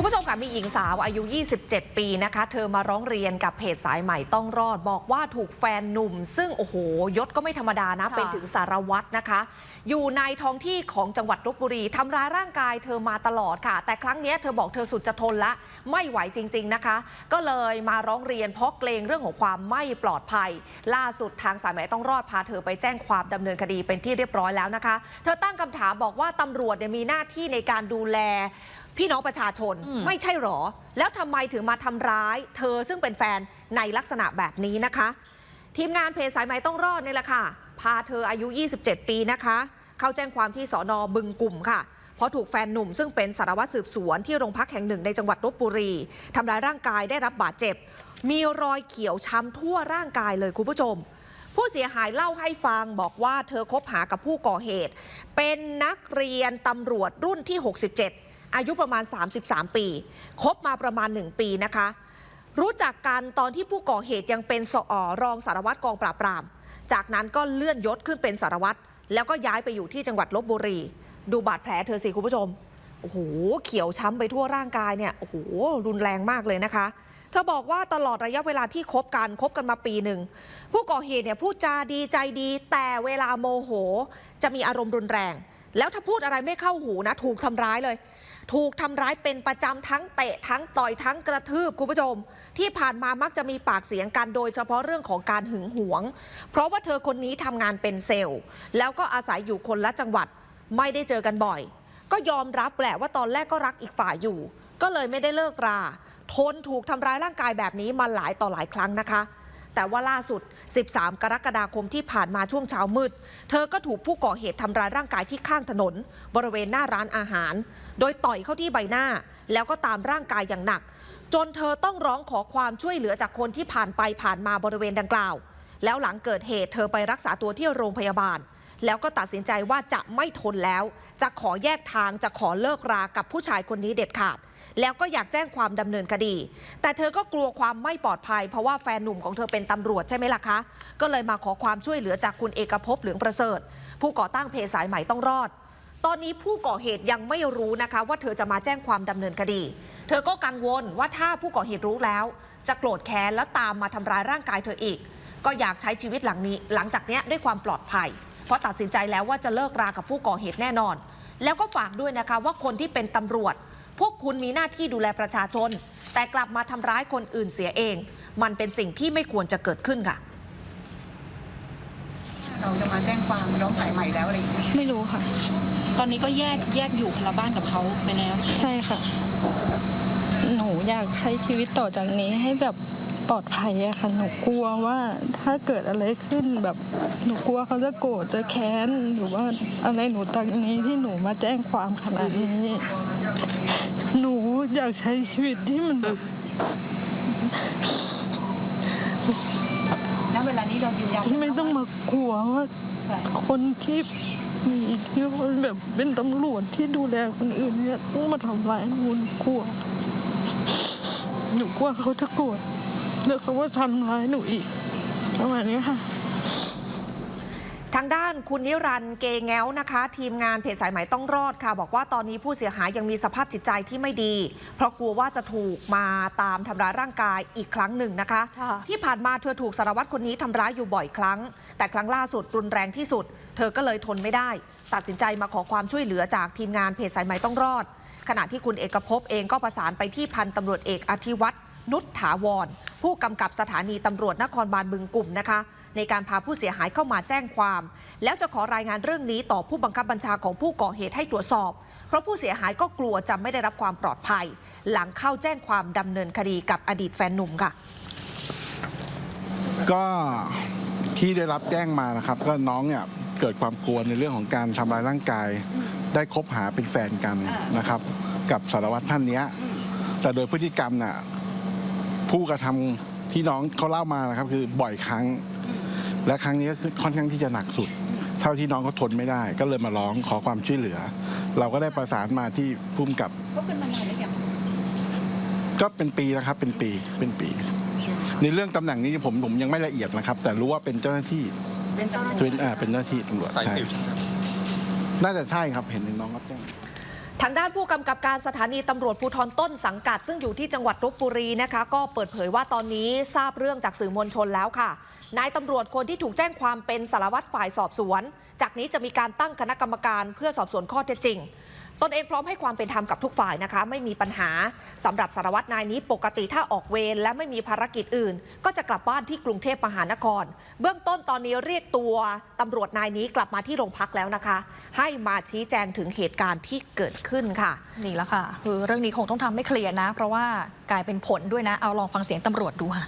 คุณผู้ชมค่ะมีหญิงสาวอายุ 27 ปีนะคะ เธอมาร้องเรียนกับเพจสายใหม่ต้องรอด บอกว่าถูกแฟนหนุ่ม ซึ่งโอ้โหยศก็ไม่ธรรมดานะค่ะเป็นถึงสารวัตรนะคะ อยู่ในท้องที่ของจังหวัดลบบุรีทำร้ายร่างกายเธอมาตลอดค่ะ แต่ครั้งเนี้ยเธอบอกเธอสุดจะทนละ ไม่ไหวจริง ๆนะคะ ก็เลยมาร้องเรียนเพราะเกรงเรื่องของความไม่ปลอดภัย ล่าสุดทางสายไหมต้องรอดพาเธอไปแจ้งความดำเนินคดีเป็นที่เรียบร้อยแล้วนะคะ เธอตั้งคำถามบอกว่าตำรวจเนี่ยมีหน้าที่ในการดูแล พี่น้องประชาชนอืมไม่ใช่หรอ แล้วทำไมถึงมาทำร้าย เธอซึ่งเป็นแฟนในลักษณะแบบนี้นะคะ ทีมงานเพจสายไหมต้องรอดนี่แหละค่ะ พาเธออายุ 27 ปีนะคะ เข้าแจ้งความที่สอนอบึงกลุ่มค่ะเพราะถูกแฟนหนุ่มซึ่งเป็นสารวัตรสืบสวนที่โรงพักแห่งหนึ่งในจังหวัดลบบุรีทำร้ายร่างกายได้รับบาดเจ็บ มีรอยเขียวช้ำทั่วร่างกายเลยคุณผู้ชม ผู้เสียหายเล่าให้ฟังบอกว่าเธอคบหากับผู้ก่อเหตุ เป็นนักเรียนตำรวจรุ่นที่ 67 อายุประมาณ 33 ปี คบมาประมาณ 1 ปีนะคะ รู้จักกันตอนที่ผู้ก่อเหตุยังเป็นสอรองสารวัตรกองปราบปราม จากนั้นก็เลื่อนยศขึ้นเป็นสารวัตรแล้วก็ย้ายไปอยู่ที่จังหวัดลบบุรี ดูบาดแผลเธอสิคุณผู้ชมโอ้โหเขียวช้ำไปทั่วร่างกายเนี่ยโอ้โหรุนแรงมากเลยนะคะเธอบอกว่าตลอดระยะเวลาที่คบกันคบกันมาปีหนึ่ง ผู้ก่อเหตุเนี่ยพูดจาดีใจดี แต่เวลาโมโห จะมีอารมณ์รุนแรง แล้วถ้าพูดอะไรไม่เข้าหูนะ ถูกทำร้ายเลย ถูกทำร้ายเป็นประจำทั้งเตะทั้งต่อยทั้งกระทืบคุณผู้ชม ที่ผ่านมามักจะมีปากเสียงกันโดยเฉพาะเรื่องของการหึงหวง เพราะว่าเธอคนนี้ทำงานเป็นเซลล์ แล้วก็อาศัยอยู่คนละจังหวัด ไม่ได้เจอกันบ่อย ก็ยอมรับแหละว่าตอนแรกก็รักอีกฝ่ายอยู่ ก็เลยไม่ได้เลิกรา ทนถูกทำร้ายร่างกายแบบนี้มาหลายต่อหลายครั้งนะคะ แต่ว่าล่าสุด 13 กรกฎาคมที่ผ่านมาช่วงเช้ามืด เธอก็ถูกผู้ก่อเหตุทำร้ายร่างกายที่ข้างถนน บริเวณหน้าร้านอาหาร โดยต่อยเข้าที่ใบหน้า แล้วก็ตามร่างกายอย่างหนัก จนเธอต้องร้องขอความช่วยเหลือจากคนที่ผ่านไปผ่านมาบริเวณดังกล่าว แล้วหลังเกิดเหตุเธอไปรักษาตัวที่โรงพยาบาล แล้วก็ตัดสินใจว่าจะไม่ทนแล้ว จะขอแยกทางจะขอเลิกรากับผู้ชายคนนี้เด็ดขาด แล้วก็อยากแจ้งความดำเนินคดี แต่เธอก็กลัวความไม่ปลอดภัย เพราะว่าแฟนหนุ่มของเธอเป็นตำรวจใช่ไหมล่ะคะ ก็เลยมาขอความช่วยเหลือจากคุณเอกภพเหลืองประเสริฐ ผู้ก่อตั้งเพจสายใหม่ต้องรอด ตอนนี้ผู้ก่อเหตุยังไม่รู้นะคะ ว่าเธอจะมาแจ้งความดำเนินคดี เธอก็กังวลว่าถ้าผู้ก่อเหตุรู้แล้ว จะโกรธแค้นแล้วตามมาทำร้ายร่างกายเธออีก ก็อยากใช้ชีวิตหลังนี้ หลังจากเนี้ยด้วยความปลอดภัย เพราะตัดสินใจแล้วว่าจะเลิกรากับผู้ก่อเหตุแน่นอน แล้วก็ฝากด้วยนะคะว่าคนที่เป็นตำรวจ พวกคุณมีหน้าที่ดูแลประชาชน แต่กลับมาทำร้ายคนอื่นเสียเอง มันเป็นสิ่งที่ไม่ควรจะเกิดขึ้นค่ะ เราจะมาแจ้งความร้องสายใหม่แล้วอะไรอย่างเงี้ยไม่รู้ค่ะ ตอนนี้ก็แยกแยกอยู่คนละบ้านกับเขาไปแล้วใช่ค่ะ หนูอยากใช้ชีวิตต่อจากนี้ให้แบบปลอดภัยอะค่ะ หนูกลัวว่าถ้าเกิดอะไรขึ้นแบบหนูกลัวเขาจะโกรธจะแค้นหรือว่าอะไรหนูตอนนี้ที่หนูมาแจ้งความขนาดนี้ หนูอยากใช้ชีวิตที่มันแบบณเวลานี้เรายืนยันที่ไม่ต้องมากลัวว่าค่ะคนที่มีอิทธิพลแบบเป็นตำรวจที่ดูแลคนอื่นเนี่ยต้องมาทำร้ายหนูหนูกลัวหนูกลัวเขาจะโกรธแล้วเขาว่าทำร้ายหนูอีกประมาณนี้ค่ะ ทางด้านคุณนิรันดร์เกแง้วนะคะ ทีมงานเพจสายไหมต้องรอดค่ะ บอกว่าตอนนี้ผู้เสียหายยังมีสภาพจิตใจที่ไม่ดี เพราะกลัวว่าจะถูกมาตามทำร้ายร่างกายอีกครั้งหนึ่งนะคะค่ะที่ผ่านมาเธอถูกสารวัตรคนนี้ทำร้ายอยู่บ่อยครั้ง แต่ครั้งล่าสุดรุนแรงที่สุด เธอก็เลยทนไม่ได้ ตัดสินใจมาขอความช่วยเหลือจากทีมงานเพจสายไหมต้องรอด ขณะที่คุณเอกภพเองก็ประสานไปที่พันตำรวจเอกอธิวัตรนุชถาวรผู้กำกับสถานีตำรวจนครบาลบึงกลุ่มนะคะ ในการพาผู้เสียหายเข้ามาแจ้งความ แล้วจะขอรายงานเรื่องนี้ต่อผู้บังคับบัญชาของผู้ก่อเหตุให้ตรวจสอบ เพราะผู้เสียหายก็กลัวจะไม่ได้รับความปลอดภัย หลังเข้าแจ้งความดำเนินคดีกับอดีตแฟนหนุ่มค่ะ ก็ที่ได้รับแจ้งมานะครับ ก็น้องเนี่ยเกิดความกลัวในเรื่องของการทำร้ายร่างกาย ได้คบหาเป็นแฟนกันนะครับ กับสารวัตรท่านเนี้ยแต่โดยพฤติกรรมน่ะผู้กระทำที่น้องเขาเล่ามานะครับ คือบ่อยครั้ง และครั้งนี้ก็คือค่อนข้างที่จะหนักสุด เท่าที่น้องเขาทนไม่ได้ ก็เลยมาร้องขอความช่วยเหลือ เราก็ได้ประสานมาที่พุ่มกับก็เป็นมานานหรือยังก็เป็นปีนะครับเป็นปีเป็นปี ในเรื่องตำแหน่งนี้ผมผมยังไม่ละเอียดนะครับ แต่รู้ว่าเป็นเจ้าหน้าที่เป็นเจ้าหน้าที่เป็นอ่าเป็นเจ้าหน้าที่ตำรวจสายใช่สืบใช่ไหมครับน่าจะใช่ครับเห็นน้องรับแจ้ง ทางด้านผู้กำกับการสถานีตำรวจภูธรต้นสังกัด ซึ่งอยู่ที่จังหวัดลบบุรีนะคะ ก็เปิดเผยว่าตอนนี้ทราบเรื่องจากสื่อมวลชนแล้วค่ะ นายตำรวจคนที่ถูกแจ้งความเป็นสารวัตรฝ่ายสอบสวน จากนี้จะมีการตั้งคณะกรรมการเพื่อสอบสวนข้อเท็จจริง ตนเองพร้อมให้ความเป็นธรรมกับทุกฝ่ายนะคะ ไม่มีปัญหาสำหรับสารวัตรนายนี้ปกติถ้าออกเวรและไม่มีภารกิจอื่น ก็จะกลับบ้านที่กรุงเทพมหานคร เบื้องต้นตอนนี้เรียกตัวตำรวจนายนี้กลับมาที่โรงพักแล้วนะคะ ให้มาชี้แจงถึงเหตุการณ์ที่เกิดขึ้นค่ะ นี่แหละค่ะ คือเรื่องนี้คงต้องทำให้เคลียร์นะ เพราะว่ากลายเป็นผลด้วยนะเอาลองฟังเสียงตำรวจดูค่ะ